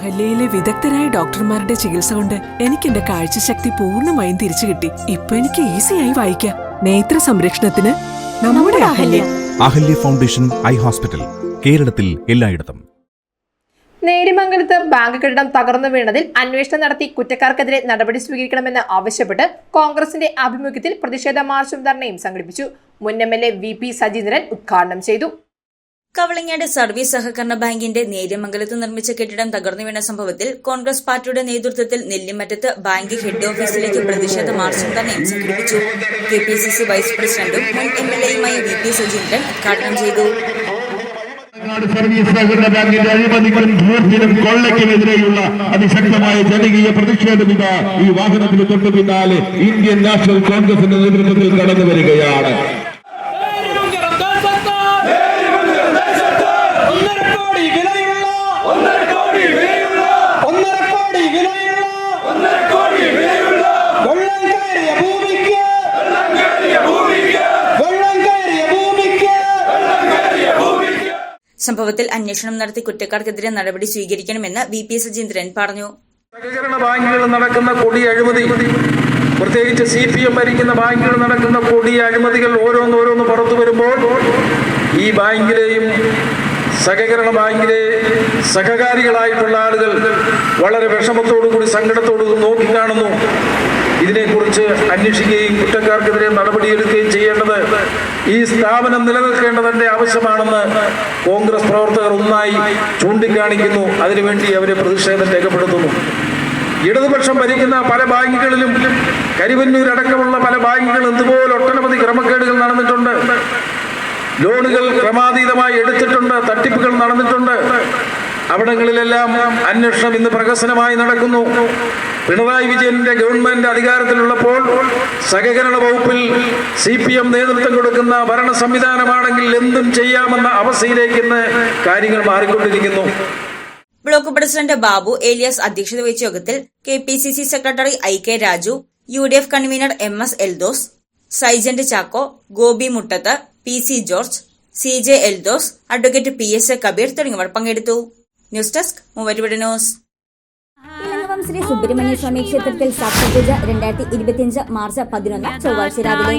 അഹല്യയിലെ വിദഗ്ധരായ ഡോക്ടർമാരുടെ ചികിത്സ കൊണ്ട് എനിക്ക് എന്റെ കാഴ്ചശക്തി പൂർണമായും തിരിച്ചു കിട്ടി. ഇപ്പൊ എനിക്ക് ഈസിയായി വായിക്കാം. നേത്ര സംരക്ഷണത്തിന് നമ്മുടെ Ahalya. Ahalya foundation eye hospital കേരളത്തിൽ എല്ലായിടത്തും. നേരിമംഗലത്ത് ബാങ്ക് കെട്ടിടം തകർന്നു വീണതിൽ അന്വേഷണം നടത്തി കുറ്റക്കാർക്കെതിരെ നടപടി സ്വീകരിക്കണമെന്ന് ആവശ്യപ്പെട്ട് കോൺഗ്രസിന്റെ ആഭിമുഖ്യത്തിൽ പ്രതിഷേധ മാർച്ചും ധർണയും സംഘടിപ്പിച്ചു. മുൻ M L A V P Sajeendran ഉദ്ഘാടനം ചെയ്തു. കവളങ്ങാട് സർവീസ് സഹകരണ ബാങ്കിന്റെ നേര്യമംഗലത്ത് നിർമ്മിച്ച കെട്ടിടം തകർന്നു വീണ സംഭവത്തിൽ കോൺഗ്രസ് പാർട്ടിയുടെ നേതൃത്വത്തിൽ നെല്ലിമറ്റത്ത് ബാങ്ക് ഹെഡ് ഓഫീസിലേക്ക് പ്രതിഷേധ മാർച്ചും തന്നെ സംഘടിപ്പിച്ചു. K P C C vice പ്രസിഡന്റും മുൻ എം എൽ എയുമായ വി പി സുചീന്ദ്രൻ ഉദ്ഘാടനം ചെയ്തു. സർവീസ് സഹകരണ ബാങ്കിന്റെ അഴിമതികളും ധൂർത്തിനും കൊള്ളയ്ക്കുമെതിരെയുള്ള അതിശക്തമായ ജനകീയ പ്രതിഷേധം ഇതാ ഈ വാഹനത്തിന് തൊട്ടു പിന്നാലെ ഇന്ത്യൻ നാഷണൽ കോൺഗ്രസിന്റെ നേതൃത്വത്തിൽ കടന്നു വരികയാണ് സംഭവത്തിൽ അന്വേഷണം നടത്തി കുറ്റക്കാർക്കെതിരെ നടപടി സ്വീകരിക്കണമെന്ന് വി പി സജീന്ദ്രൻ പറഞ്ഞു. സഹകരണ ബാങ്കുകൾ നടക്കുന്ന കൊടി അഴിമതി പ്രത്യേകിച്ച് സി പി എം ഭരിക്കുന്ന ബാങ്കുകൾ നടക്കുന്ന കൊടി അഴിമതികൾ ഓരോന്നോരോന്ന് പുറത്തു വരുമ്പോൾ ഈ ബാങ്കിലെയും സഹകരണ ബാങ്കിലെ സഹകാരികളായിട്ടുള്ള ആളുകൾ വളരെ വിഷമത്തോടുകൂടി സങ്കടത്തോടുകൂടി നോക്കിക്കാണുന്നു ഇതിനെക്കുറിച്ച് അന്വേഷിക്കുകയും കുറ്റക്കാർക്കെതിരെ നടപടിയെടുക്കുകയും ചെയ്യേണ്ടത് ഈ സ്ഥാപനം നിലനിൽക്കേണ്ടതിന്റെ ആവശ്യമാണെന്ന് കോൺഗ്രസ് പ്രവർത്തകർ ഒന്നായി ചൂണ്ടിക്കാണിക്കുന്നു. അതിനുവേണ്ടി അവരെ പ്രതിഷേധം രേഖപ്പെടുത്തുന്നു. ഇടതുപക്ഷം ഭരിക്കുന്ന പല ബാങ്കുകളിലും കരിവന്നൂർ അടക്കമുള്ള പല ബാങ്കുകളും ഇതുപോലെ ഒട്ടനവധി ക്രമക്കേടുകൾ നടന്നിട്ടുണ്ട്. ലോണുകൾ ക്രമാതീതമായി എടുത്തിട്ടുണ്ട് തട്ടിപ്പുകൾ നടന്നിട്ടുണ്ട്. അവിടങ്ങളിലെല്ലാം അന്വേഷണം ഇന്ന് പ്രഹസനമായി നടക്കുന്നു. പിണറായി വിജയന്റെ ഗവൺമെന്റ് അധികാരത്തിലുള്ളപ്പോൾ സഹകരണ വകുപ്പിൽ സി പി എം നേതൃത്വം കൊടുക്കുന്ന ഭരണ സംവിധാനമാണെങ്കിൽ എന്തും ചെയ്യാമെന്ന അവസ്ഥയിലേക്ക് ഇന്ന് കാര്യങ്ങൾ മാറിക്കൊണ്ടിരിക്കുന്നു. ബ്ലോക്ക് പ്രസിഡന്റ് ബാബു ഏലിയാസ് അധ്യക്ഷത വഹിച്ച യോഗത്തിൽ K P C C secretary I K Raju U D F convener M S Eldhose സൈജന്റ് Chacko Gopi Muttath P C George C J Eldhose advocate P S A Kabeer തുടങ്ങിയവർ പങ്കെടുത്തു. News desk മൂവരുവിടെ news. ഇളങ്ങവം ശ്രീ സുബ്രഹ്മണ്യ സ്വാമി ക്ഷേത്രത്തിൽ സാക്ഷപൂജ രണ്ടായിരത്തി ഇരുപത്തിയഞ്ച് March പതിനൊന്ന് ചൊവ്വാഴ്ച രാവിലെ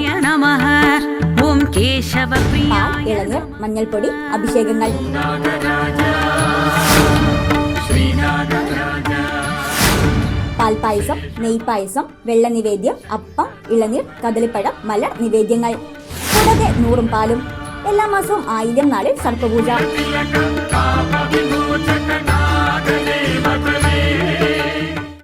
ഇളനീർ മഞ്ഞൾപ്പൊടി അഭിഷേകങ്ങൾ. പാൽപായസം നെയ്പായസം വെള്ള നിവേദ്യം അപ്പം ഇളനീർ കദളിപ്പഴം മല നിവേദ്യങ്ങൾ. കൂടാതെ നൂറും പാലും. എല്ലാ മാസവും ആയിരം നാളിൽ സർപ്പപൂജ.